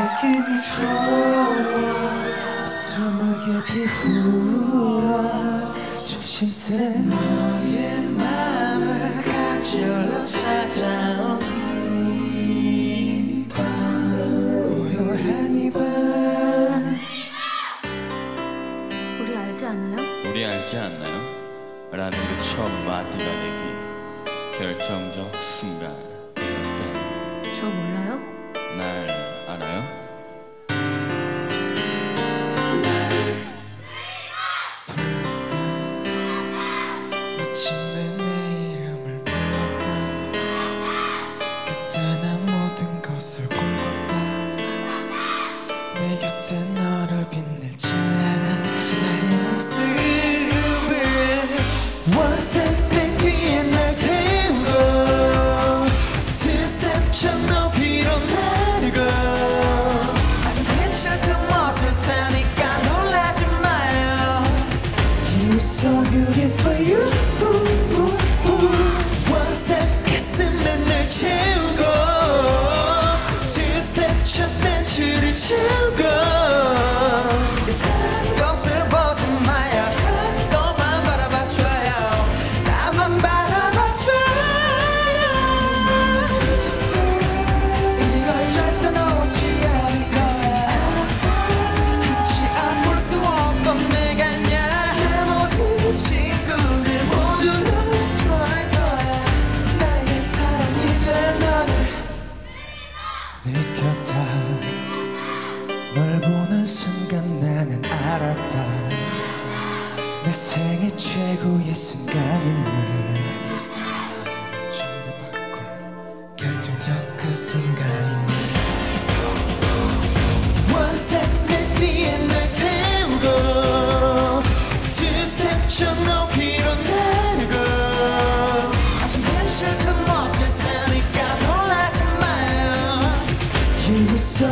느낌이 좋아 깊이 후아 조심스레 너의 맘을 가지러 찾아온 이밤 고요한 이밤 우리 알지 않아요? 우리 알지 않나요? 라는 그 처음 마디가 되기 결정적 순간이었다. 저 몰라요? 날 알아요? 곁에 너를 찬 알았다. 내 생애 최고의 순간임을 전부 바꿀 결정적 그 순간임을 One step 내 뒤에 날 태우고 Two step 저 높이로 날고. 아직 괜찮다 멋질 테니까 놀라지 마요. You were so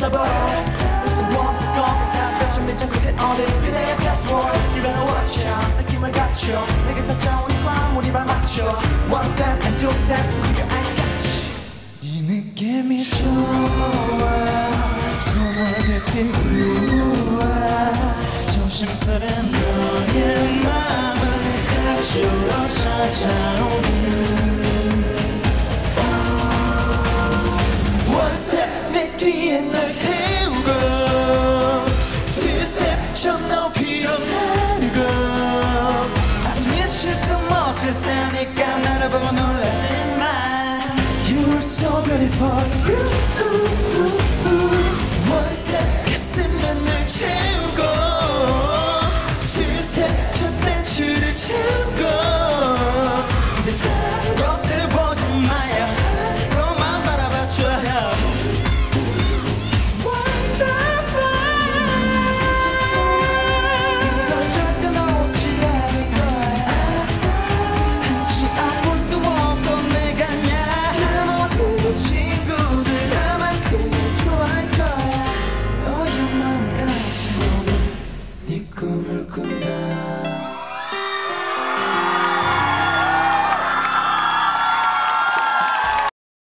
봤어버려 무슨 원스 컴퓨터 펼쳐 내 장구대 어디 그대의 패스워드 You better watch out. 느낌을 갖춰. 내게 찾아온 이밤 우리 발 맞춰. One step and two step 그게 알겠지 이 느낌이 좋아. 손을 깊이 후아 조심스레 너의 맘을 가지러 찾아오는 step 저 높이로 날고 아직 미칠 듯 멋질 테니까 나를 보고 놀라지 마 You are so beautiful you come, come.